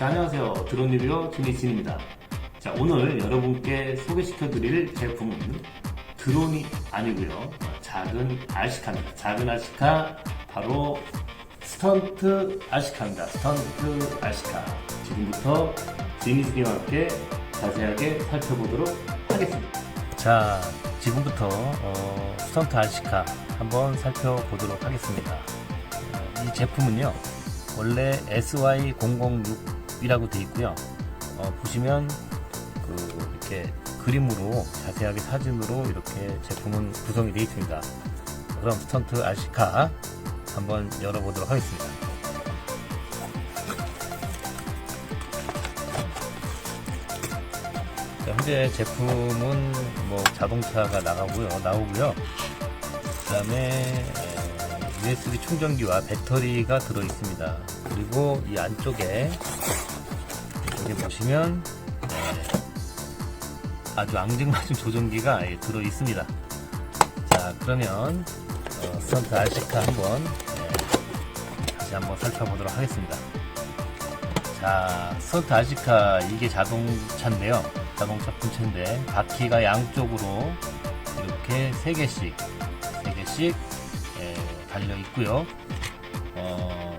자, 안녕하세요. 드론 리뷰어 김희진입니다. 자, 오늘 여러분께 소개시켜 드릴 제품은 드론이 아니고요. 어, 작은 아시카입니다. 작은 아시카, 바로 스턴트 아시카입니다. 스턴트 아시카. 지금부터 지니스님과 함께 자세하게 살펴보도록 하겠습니다. 자, 지금부터 어, 스턴트 아시카 한번 살펴보도록 하겠습니다. 어, 이 제품은요, 원래 SY006 이라고 되어 있고요. 어, 보시면 그 이렇게 그림으로 자세하게 사진으로 이렇게 제품은 구성이 되어 있습니다. 그럼 스턴트 아시카 한번 열어보도록 하겠습니다. 자, 현재 제품은 뭐 자동차가 나가고요, 나오고요. 그다음에 USB 충전기와 배터리가 들어 있습니다. 그리고 이 안쪽에 여기 보시면 네, 아주 앙증맞은 조정기가 예, 들어 있습니다. 자, 그러면 어, 스턴트 RC카 한번 예, 다시 한번 살펴보도록 하겠습니다. 자, 스턴트 RC카 이게 자동차인데요. 자동차 분체인데 바퀴가 양쪽으로 이렇게 3개씩 3개씩 예, 달려 있고요. 어,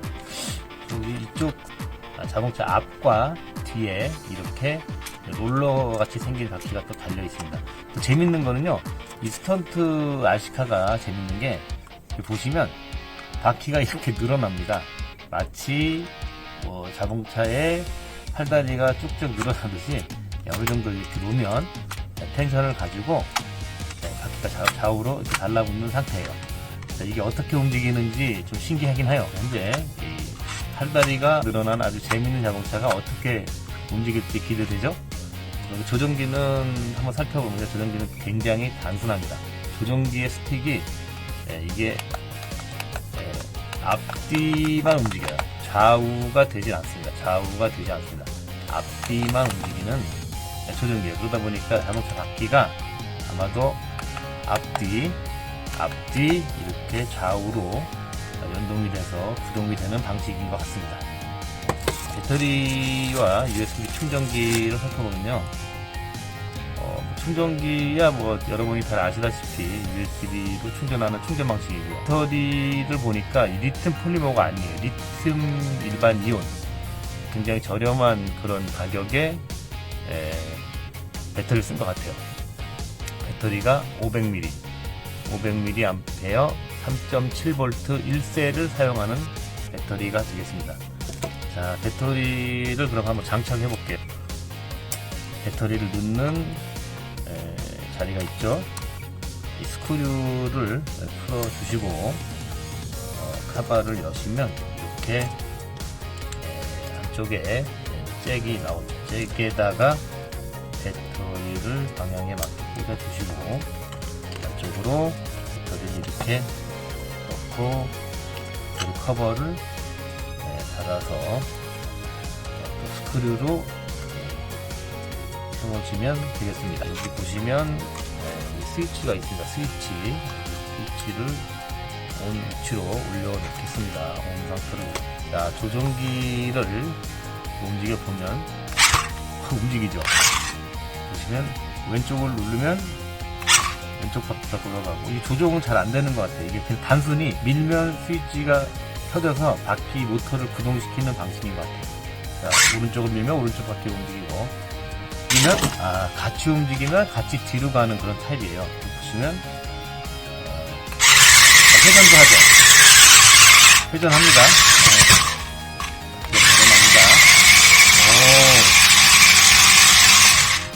이쪽 아, 자동차 앞과 뒤에 이렇게 롤러 같이 생긴 바퀴가 또 달려 있습니다. 또 재밌는 거는요, 이 스턴트 아시카가 재밌는 게 보시면 바퀴가 이렇게 늘어납니다. 마치 뭐 자동차의 팔다리가 쭉쭉 늘어나듯이 어느 정도 이렇게 놓으면 텐션을 가지고 네, 바퀴가 좌- 좌우로 이렇게 달라붙는 상태예요. 자, 이게 어떻게 움직이는지 좀 신기하긴 해요. 현재 이 팔다리가 늘어난 아주 재밌는 자동차가 어떻게 움직일 지 기대되죠? 그리고 조정기는 한번 살펴보면 조정기는 굉장히 단순합니다. 조정기의 스틱이 예, 이게 예, 앞뒤만 움직여요. 좌우가 되지 않습니다. 좌우가 되지 않습니다. 앞뒤만 움직이는 예, 조정기예요. 그러다 보니까 자동차 바퀴가 아마도 앞뒤, 앞뒤 이렇게 좌우로 연동이 돼서 구동이 되는 방식인 것 같습니다. 배터리와 USB 충전기를 살펴보면요. 어, 뭐 충전기야 뭐 여러분이 잘 아시다시피 USB로 충전하는 충전 방식이고요. 배터리를 보니까 이 리튬 폴리머가 아니에요. 리튬 일반 이온. 굉장히 저렴한 그런 가격에 에, 배터리를 쓴 것 같아요. 배터리가 500mAh, 500mAh 3.7V 1셀을 사용하는 배터리가 되겠습니다. 자, 배터리를 그럼 한번 장착해 볼게요. 배터리를 넣는 에, 자리가 있죠. 이 스크류를 풀어 주시고 어, 카바를 여시면 이렇게 에, 안쪽에 잭이 나오죠. 잭에다가 배터리를 방향에 맞게 꽂아 주시고 안쪽으로 배터리를 이렇게 넣고 그리고 커버를 또 스크류로 세워주면 되겠습니다. 여기 보시면 네, 이 스위치가 있습니다. 스위치 스위치를 온 위치로 올려놓겠습니다. 온 상태로 자 조정기를 움직여 보면 움직이죠. 보시면 왼쪽을 누르면 왼쪽 바퀴가 돌아가고 이 조정은 잘 안 되는 것 같아요. 이게 그냥 단순히 밀면 스위치가 켜져서 바퀴 모터를 구동시키는 방식인 것 같아요. 자, 오른쪽을 밀면 오른쪽 바퀴 움직이고 밀면 아 같이 움직이면 같이 뒤로 가는 그런 타입이에요. 보시면 어, 자, 회전도 하죠. 회전합니다.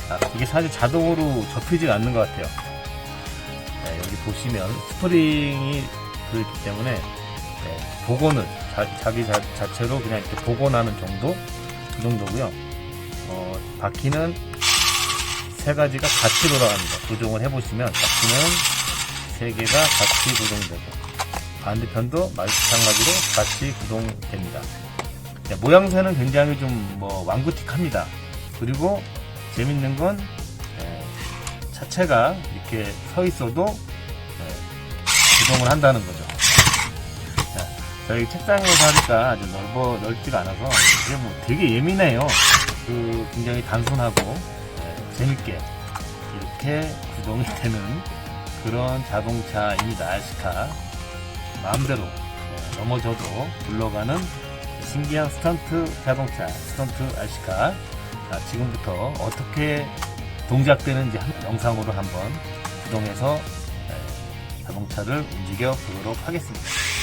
오. 아, 이게 사실 자동으로 접히지 않는 것 같아요. 네, 여기 보시면 스프링이 들어있기 때문에 네, 복원을 자, 기 자, 체로 그냥 이렇게 복원하는 정도 그 정도고요. 어, 바퀴는 세 가지가 같이 돌아갑니다. 조종을 해보시면 바퀴는 세 개가 같이 구동되고 반대편도 마찬가지로 같이 구동됩니다. 네, 모양새는 굉장히 좀 뭐 왕구틱합니다. 그리고 재밌는 건 네, 차체가 이렇게 서 있어도 네, 구동을 한다는 거죠. 자, 저희 책상에서 하니까 아주 넓어 넓지가 않아서 이게 뭐 되게 예민해요. 그 굉장히 단순하고 네, 재밌게 이렇게 구동이 되는 그런 자동차입니다. 알시카 마음대로 네, 넘어져도 굴러가는 신기한 스턴트 자동차 스턴트 알시카 자, 지금부터 어떻게 동작되는지 한- 영상으로 한번 구동해서 네, 자동차를 움직여 보도록 하겠습니다.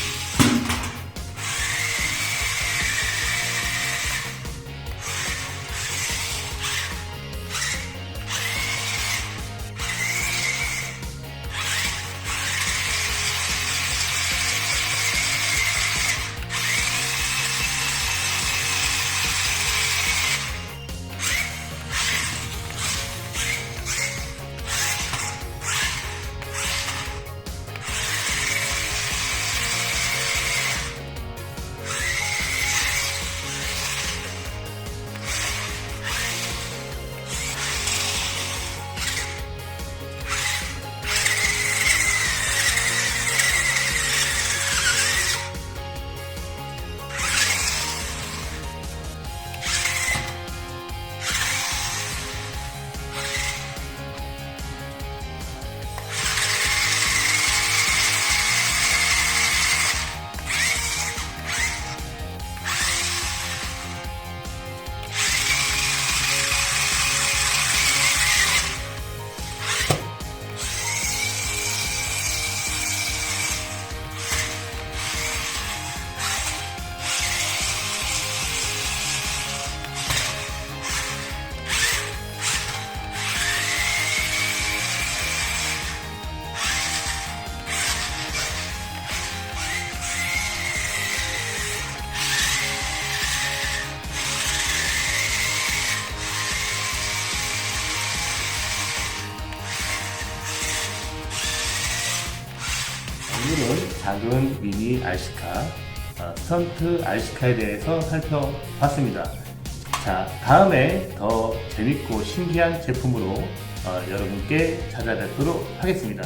작은 미니 RC카, 어, 스턴트 RC카에 대해서 살펴봤습니다. 자, 다음에 더 재밌고 신기한 제품으로 어, 여러분께 찾아뵙도록 하겠습니다.